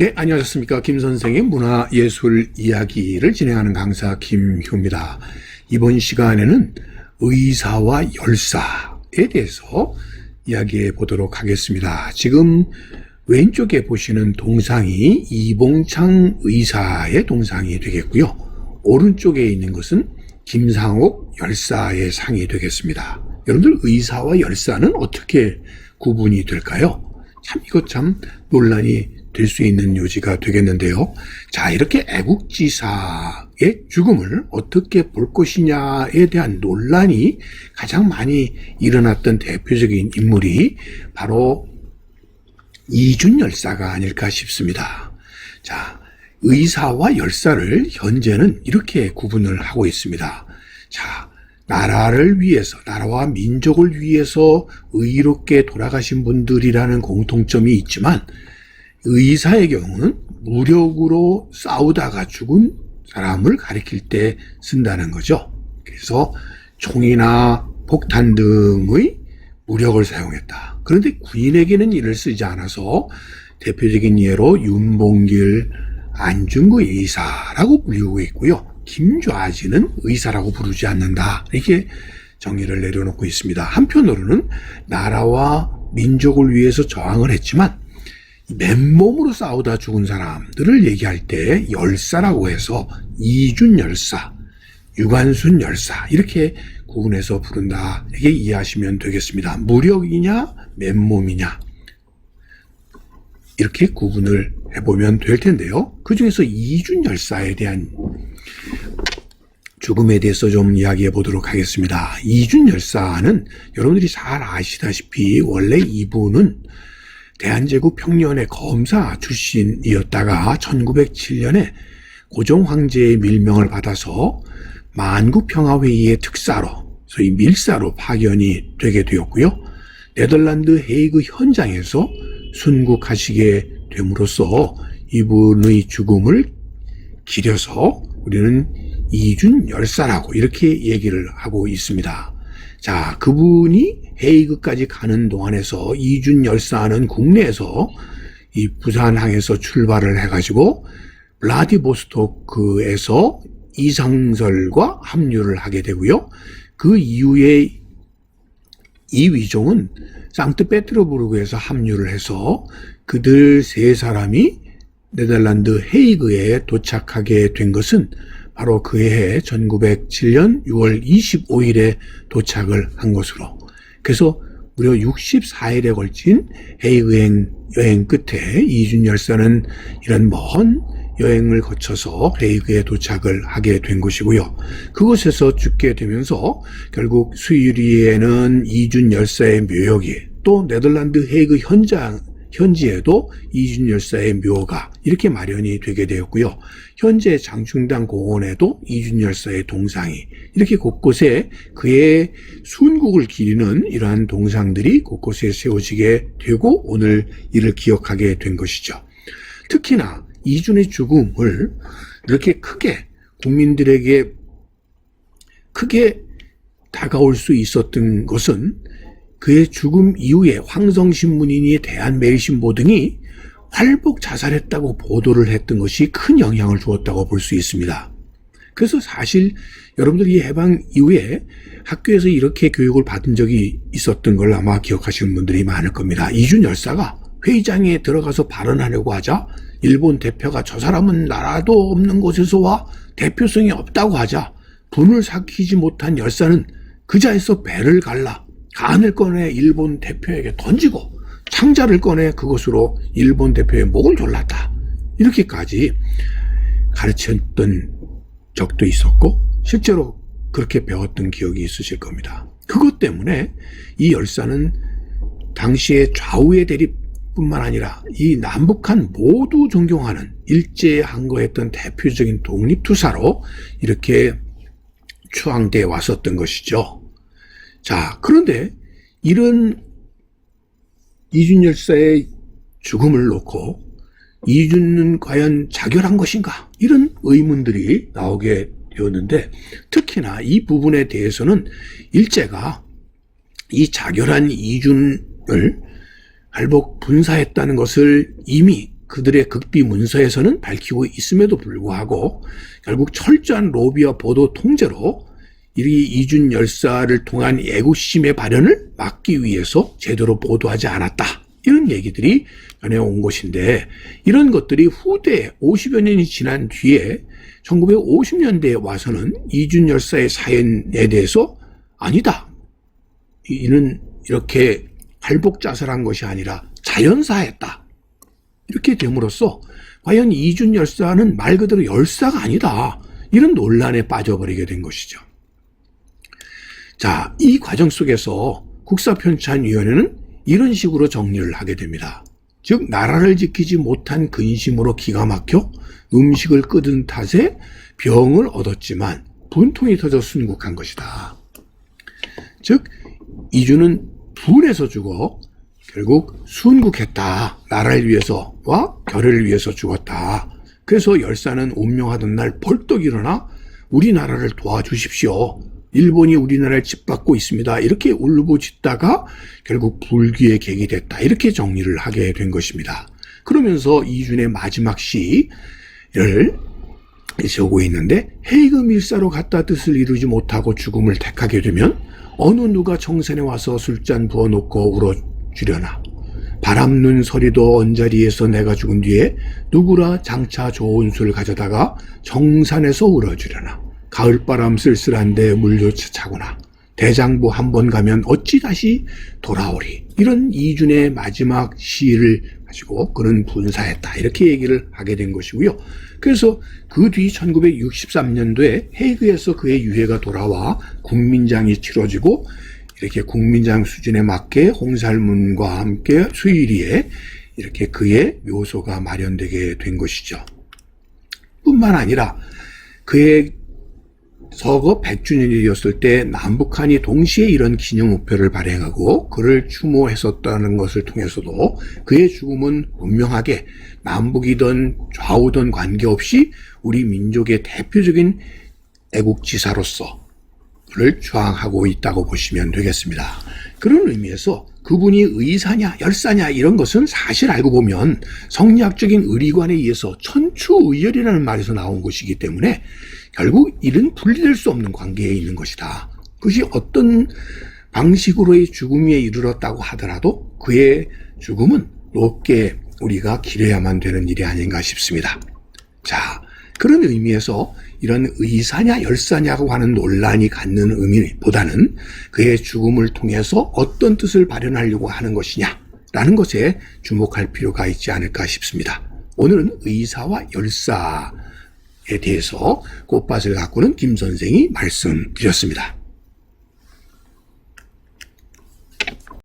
네, 안녕하셨습니까. 김 선생의 문화 예술 이야기를 진행하는 강사 김효입니다. 이번 시간에는 의사와 열사에 대해서 이야기해 보도록 하겠습니다. 지금 왼쪽에 보시는 동상이 이봉창 의사의 동상이 되겠고요. 오른쪽에 있는 것은 김상옥 열사의 상이 되겠습니다. 여러분들 의사와 열사는 어떻게 구분이 될까요? 참 이것 참 논란이 될 수 있는 요지가 되겠는데요. 자, 이렇게 애국지사의 죽음을 어떻게 볼 것이냐에 대한 논란이 가장 많이 일어났던 대표적인 인물이 바로 이준 열사가 아닐까 싶습니다. 자, 의사와 열사를 현재는 이렇게 구분을 하고 있습니다. 자, 나라를 위해서, 나라와 민족을 위해서 의롭게 돌아가신 분들이라는 공통점이 있지만, 의사의 경우는 무력으로 싸우다가 죽은 사람을 가리킬 때 쓴다는 거죠. 그래서 총이나 폭탄 등의 무력을 사용했다. 그런데 군인에게는 이를 쓰지 않아서 대표적인 예로 윤봉길, 안중구 의사라고 불리고 있고요. 김좌지는 의사라고 부르지 않는다. 이렇게 정의를 내려놓고 있습니다. 한편으로는 나라와 민족을 위해서 저항을 했지만 맨몸으로 싸우다 죽은 사람들을 얘기할 때 열사라고 해서 이준 열사, 유관순 열사 이렇게 구분해서 부른다. 이렇게 이해하시면 되겠습니다. 무력이냐 맨몸이냐 이렇게 구분을 해보면 될 텐데요. 그 중에서 이준 열사에 대한 죽음에 대해서 좀 이야기해 보도록 하겠습니다. 이준 열사는 여러분들이 잘 아시다시피 원래 이분은 대한제국 평년의 검사 출신이었다가 1907년에 고종 황제의 밀명을 받아서 만국평화회의의 특사로 소위 밀사로 파견이 되게 되었고요. 네덜란드 헤이그 현장에서 순국하시게 됨으로써 이분의 죽음을 기려서 우리는 이준 열사라고 이렇게 얘기를 하고 있습니다. 자, 그분이 헤이그까지 가는 동안에서 이준 열사는 국내에서 이 부산항에서 출발을 해가지고 블라디보스토크에서 이상설과 합류를 하게 되고요. 그 이후에 이위종은 상트페트르부르크에서 합류를 해서 그들 세 사람이 네덜란드 헤이그에 도착하게 된 것은 바로 그해 1907년 6월 25일에 도착을 한 것으로 그래서 무려 64일에 걸친 헤이그행 여행 끝에 이준 열사는 이런 먼 여행을 거쳐서 헤이그에 도착을 하게 된 것이고요. 그곳에서 죽게 되면서 결국 수유리에는 이준 열사의 묘역이 또 네덜란드 헤이그 현장 현지에도 이준 열사의 묘가 이렇게 마련이 되게 되었고요. 현재 장충당 공원에도 이준 열사의 동상이 이렇게 곳곳에 그의 순국을 기리는 이러한 동상들이 곳곳에 세워지게 되고 오늘 이를 기억하게 된 것이죠. 특히나 이준의 죽음을 이렇게 크게 국민들에게 크게 다가올 수 있었던 것은 그의 죽음 이후에 황성신문인이 대한매일신보 등이 활복 자살했다고 보도를 했던 것이 큰 영향을 주었다고 볼 수 있습니다. 그래서 사실 여러분들이 해방 이후에 학교에서 이렇게 교육을 받은 적이 있었던 걸 아마 기억하시는 분들이 많을 겁니다. 이준 열사가 회의장에 들어가서 발언하려고 하자 일본 대표가 저 사람은 나라도 없는 곳에서 와 대표성이 없다고 하자 분을 삭히지 못한 열사는 그 자에서 배를 갈라 간을 꺼내 일본 대표에게 던지고 창자를 꺼내 그것으로 일본 대표의 목을 졸랐다. 이렇게까지 가르쳤던 적도 있었고 실제로 그렇게 배웠던 기억이 있으실 겁니다. 그것 때문에 이 열사는 당시의 좌우의 대립뿐만 아니라 이 남북한 모두 존경하는 일제에 항거했던 대표적인 독립투사로 이렇게 추앙돼 왔었던 것이죠. 자, 그런데 이런 이준 열사의 죽음을 놓고 이준은 과연 자결한 것인가? 이런 의문들이 나오게 되었는데 특히나 이 부분에 대해서는 일제가 이 자결한 이준을 할복 분사했다는 것을 이미 그들의 극비 문서에서는 밝히고 있음에도 불구하고 결국 철저한 로비와 보도 통제로 이 이준 열사를 통한 애국심의 발현을 막기 위해서 제대로 보도하지 않았다. 이런 얘기들이 전해온 것인데 이런 것들이 후대 50여 년이 지난 뒤에 1950년대에 와서는 이준 열사의 사연에 대해서 아니다. 이는 이렇게 발복 자살한 것이 아니라 자연사했다. 이렇게 됨으로써 과연 이준 열사는 말 그대로 열사가 아니다. 이런 논란에 빠져버리게 된 것이죠. 자, 이 과정 속에서 국사편찬위원회는 이런 식으로 정리를 하게 됩니다. 즉, 나라를 지키지 못한 근심으로 기가 막혀 음식을 끄든 탓에 병을 얻었지만 분통이 터져 순국한 것이다. 즉, 이주는 불에서 죽어 결국 순국했다. 나라를 위해서와 결의를 위해서 죽었다. 그래서 열사는 운명하던 날 벌떡 일어나 우리나라를 도와주십시오. 일본이 우리나라를 짓밟고 있습니다. 이렇게 울부짖다가 결국 불귀의 객이 됐다. 이렇게 정리를 하게 된 것입니다. 그러면서 이준의 마지막 시를 적고 있는데 헤이그 밀사로 갔다 뜻을 이루지 못하고 죽음을 택하게 되면 어느 누가 청산에 와서 술잔 부어놓고 울어주려나 바람눈 서리도 언자리에서 내가 죽은 뒤에 누구라 장차 좋은 술 가져다가 정산에서 울어주려나 가을바람 쓸쓸한데 물조차 차거나 대장부 한 번 가면 어찌 다시 돌아오리 이런 이준의 마지막 시를 가지고 그는 분사했다 이렇게 얘기를 하게 된 것이고요. 그래서 그 뒤 1963년도에 헤이그에서 그의 유해가 돌아와 국민장이 치러지고 이렇게 국민장 수준에 맞게 홍살문과 함께 수일이에 이렇게 그의 묘소가 마련되게 된 것이죠. 뿐만 아니라 그의 서거 100주년이었을 때 남북한이 동시에 이런 기념 우표를 발행하고 그를 추모했었다는 것을 통해서도 그의 죽음은 분명하게 남북이든 좌우든 관계없이 우리 민족의 대표적인 애국지사로서 를 주항하고 있다고 보시면 되겠습니다. 그런 의미에서 그분이 의사냐 열사냐 이런 것은 사실 알고 보면 성리학적인 의리관에 의해서 천추의열이라는 말에서 나온 것이기 때문에 결국 이는 분리될 수 없는 관계에 있는 것이다. 그것이 어떤 방식으로의 죽음에 이르렀다고 하더라도 그의 죽음은 높게 우리가 기려야만 되는 일이 아닌가 싶습니다. 자, 그런 의미에서 이런 의사냐 열사냐고 하는 논란이 갖는 의미보다는 그의 죽음을 통해서 어떤 뜻을 발현하려고 하는 것이냐라는 것에 주목할 필요가 있지 않을까 싶습니다. 오늘은 의사와 열사에 대해서 꽃밭을 가꾸는 김 선생이 말씀드렸습니다.